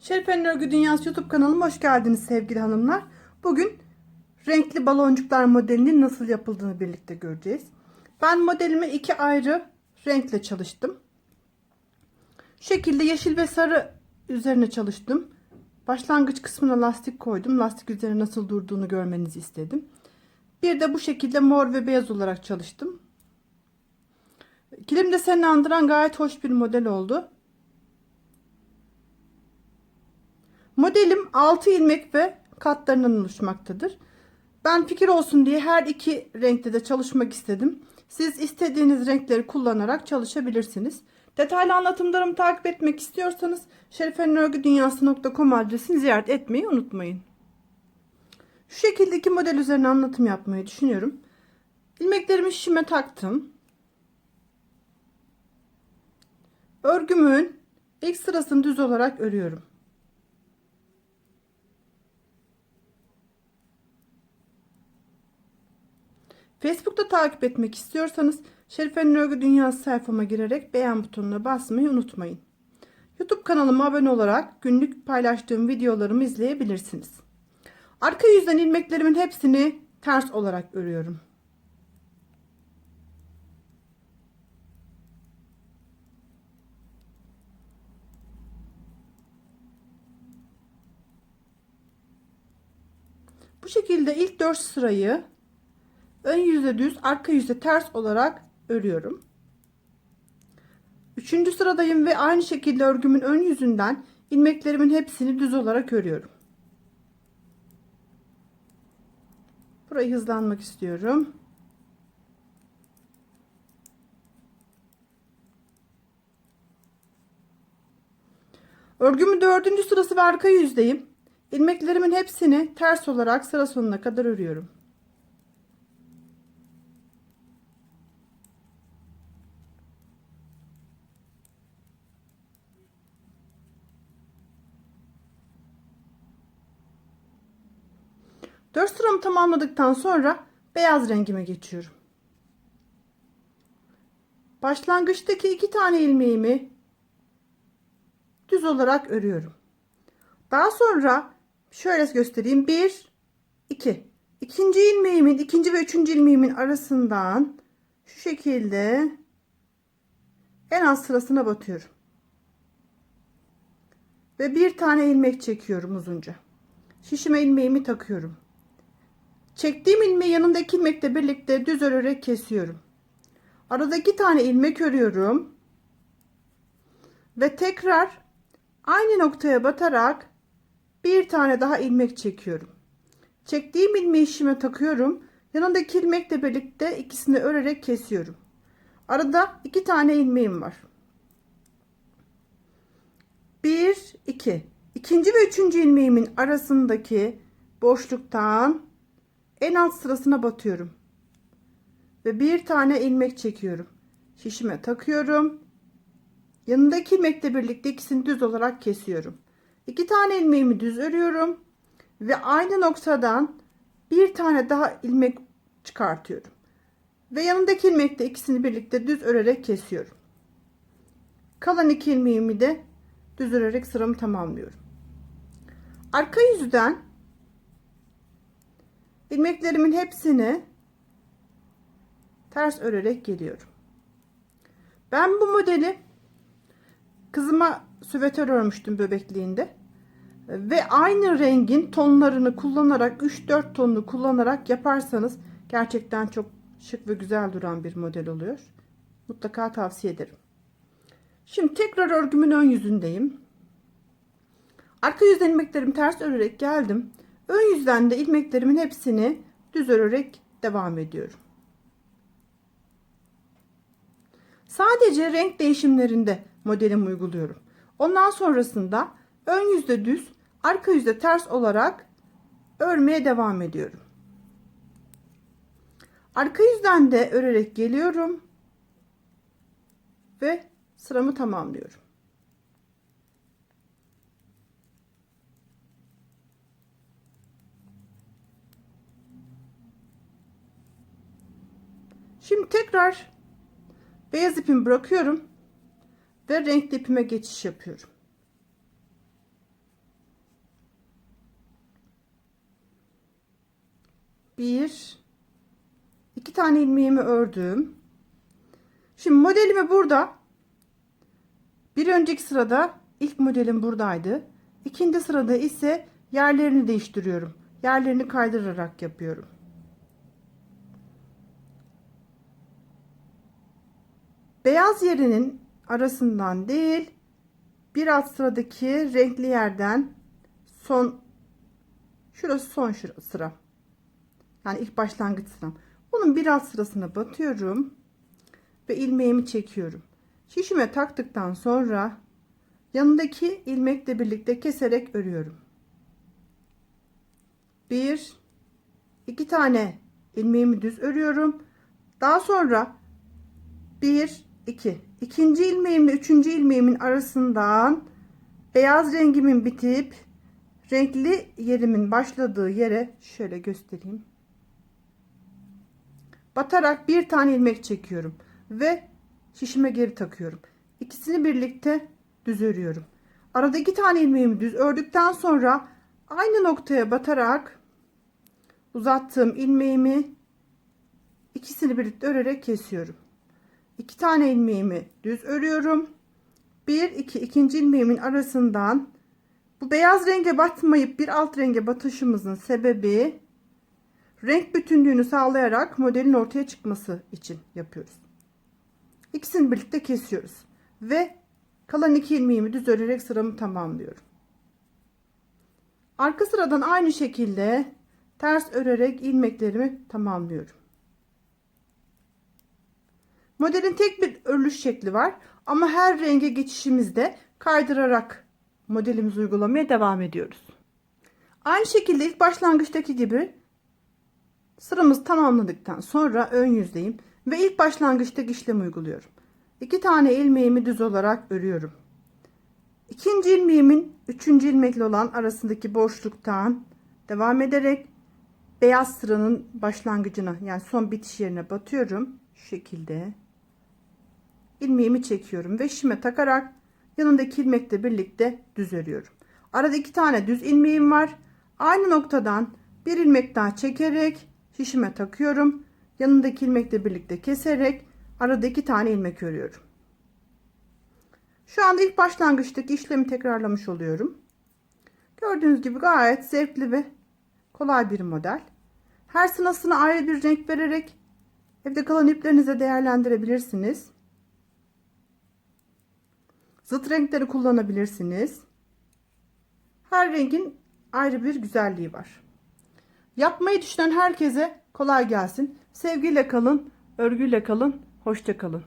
Şerife'nin Örgü Dünyası YouTube kanalıma hoş geldiniz sevgili hanımlar. Bugün renkli baloncuklar modelinin nasıl yapıldığını birlikte göreceğiz. Ben modelimi iki ayrı renkle çalıştım. Şu şekilde yeşil ve sarı üzerine çalıştım. Başlangıç kısmına lastik koydum. Lastik üzerine nasıl durduğunu görmenizi istedim. Bir de bu şekilde mor ve beyaz olarak çalıştım. Kilim desenini andıran gayet hoş bir model oldu. Modelim 6 ilmek ve katlarından oluşmaktadır. Ben fikir olsun diye her iki renkte de çalışmak istedim. Siz istediğiniz renkleri kullanarak çalışabilirsiniz. Detaylı anlatımlarımı takip etmek istiyorsanız şerifenörgüdünyası.com adresini ziyaret etmeyi unutmayın. Şu şekildeki model üzerine anlatım yapmayı düşünüyorum. İlmeklerimi şişime taktım. Örgümün ilk sırasını düz olarak örüyorum. Facebook'ta takip etmek istiyorsanız Şerife'nin Örgü Dünyası sayfama girerek beğen butonuna basmayı unutmayın. YouTube kanalıma abone olarak günlük paylaştığım videolarımı izleyebilirsiniz. Arka yüzden ilmeklerimin hepsini ters olarak örüyorum. Bu şekilde ilk 4 sırayı ön yüzde düz arka yüzde ters olarak örüyorum. Üçüncü sıradayım ve aynı şekilde örgümün ön yüzünden ilmeklerimin hepsini düz olarak örüyorum. Burayı hızlanmak istiyorum. Örgümün dördüncü sırası ve arka yüzdeyim. İlmeklerimin hepsini ters olarak sıra sonuna kadar örüyorum. Dört sıramı tamamladıktan sonra beyaz rengime geçiyorum. Başlangıçtaki iki tane ilmeğimi düz olarak örüyorum. Daha sonra şöyle göstereyim. 1 2 İkinci ilmeğimin ikinci ve üçüncü ilmeğimin arasından şu şekilde en az sırasına batıyorum. Ve bir tane ilmek çekiyorum uzunca. Şişime ilmeğimi takıyorum. Çektiğim ilmeği yanındaki ilmekle birlikte düz örerek kesiyorum. Arada iki tane ilmek örüyorum. Ve tekrar aynı noktaya batarak bir tane daha ilmek çekiyorum. Çektiğim ilmeği işime takıyorum. Yanındaki ilmekle birlikte ikisini örerek kesiyorum. Arada iki tane ilmeğim var. Bir, iki. İkinci ve üçüncü ilmeğimin arasındaki boşluktan en alt sırasına batıyorum. Ve bir tane ilmek çekiyorum. Şişime takıyorum. Yanındaki ilmekle birlikte ikisini düz olarak kesiyorum. İki tane ilmeğimi düz örüyorum ve aynı noktadan bir tane daha ilmek çıkartıyorum. Ve yanındaki ilmekle ikisini birlikte düz örerek kesiyorum. Kalan iki ilmeğimi de düz örerek sıramı tamamlıyorum. Arka yüzden ilmeklerimin hepsini ters örerek geliyorum. Ben bu modeli kızıma süveter örmüştüm bebekliğinde. Ve aynı rengin tonlarını kullanarak 3-4 tonunu kullanarak yaparsanız gerçekten çok şık ve güzel duran bir model oluyor. Mutlaka tavsiye ederim. Şimdi tekrar örgümün ön yüzündeyim. Arka yüzden ilmeklerimi ters örerek geldim. Ön yüzden de ilmeklerimin hepsini düz örerek devam ediyorum. Sadece renk değişimlerinde modelimi uyguluyorum. Ondan sonrasında ön yüzde düz, arka yüzde ters olarak örmeye devam ediyorum. Arka yüzden de örerek geliyorum ve sıramı tamamlıyorum. Şimdi tekrar beyaz ipimi bırakıyorum ve renkli ipime geçiş yapıyorum. Bir, iki tane ilmeğimi ördüm. Şimdi modelimi burada. Bir önceki sırada ilk modelim buradaydı. İkinci sırada ise yerlerini değiştiriyorum. Yerlerini kaydırarak yapıyorum. Beyaz yerinin arasından değil, bir alt sıradaki renkli yerden son şurası son sıra. Yani ilk başlangıç sıram. Bunun bir alt sırasına batıyorum ve ilmeğimi çekiyorum. Şişime taktıktan sonra yanındaki ilmekle birlikte keserek örüyorum. Bir, iki tane ilmeğimi düz örüyorum. Daha sonra bir, iki. İkinci ilmeğimle üçüncü ilmeğimin arasından beyaz rengimin bitip renkli yerimin başladığı yere şöyle göstereyim. Batarak bir tane ilmek çekiyorum ve şişime geri takıyorum. İkisini birlikte düz örüyorum. Arada iki tane ilmeğimi düz ördükten sonra aynı noktaya batarak uzattığım ilmeğimi ikisini birlikte örerek kesiyorum. İki tane ilmeğimi düz örüyorum. Bir iki ikinci ilmeğimin arasından bu beyaz renge batmayıp bir alt renge batışımızın sebebi renk bütünlüğünü sağlayarak modelin ortaya çıkması için yapıyoruz. İkisini birlikte kesiyoruz ve kalan iki ilmeğimi düz örerek sıramı tamamlıyorum. Arka sıradan aynı şekilde ters örerek ilmeklerimi tamamlıyorum. Modelin tek bir örülüş şekli var ama her renge geçişimizde kaydırarak modelimizi uygulamaya devam ediyoruz. Aynı şekilde ilk başlangıçtaki gibi sıramızı tamamladıktan sonra ön yüzdeyim ve ilk başlangıçtaki işlemi uyguluyorum. İki tane ilmeğimi düz olarak örüyorum. İkinci ilmeğimin üçüncü ilmekli olan arasındaki boşluktan devam ederek beyaz sıranın başlangıcına yani son bitiş yerine batıyorum. Şu şekilde ilmeğimi çekiyorum ve şişime takarak yanındaki ilmekle birlikte düz örüyorum. Arada iki tane düz ilmeğim var. Aynı noktadan bir ilmek daha çekerek şişime takıyorum. Yanındaki ilmekle birlikte keserek arada iki tane ilmek örüyorum. Şu anda ilk başlangıçtaki işlemi tekrarlamış oluyorum. Gördüğünüz gibi gayet zevkli ve kolay bir model. Her sınavsına ayrı bir renk vererek evde kalan iplerinize değerlendirebilirsiniz. Zıt renkleri kullanabilirsiniz. Her rengin ayrı bir güzelliği var. Yapmayı düşünen herkese kolay gelsin. Sevgiyle kalın, örgüyle kalın, hoşça kalın.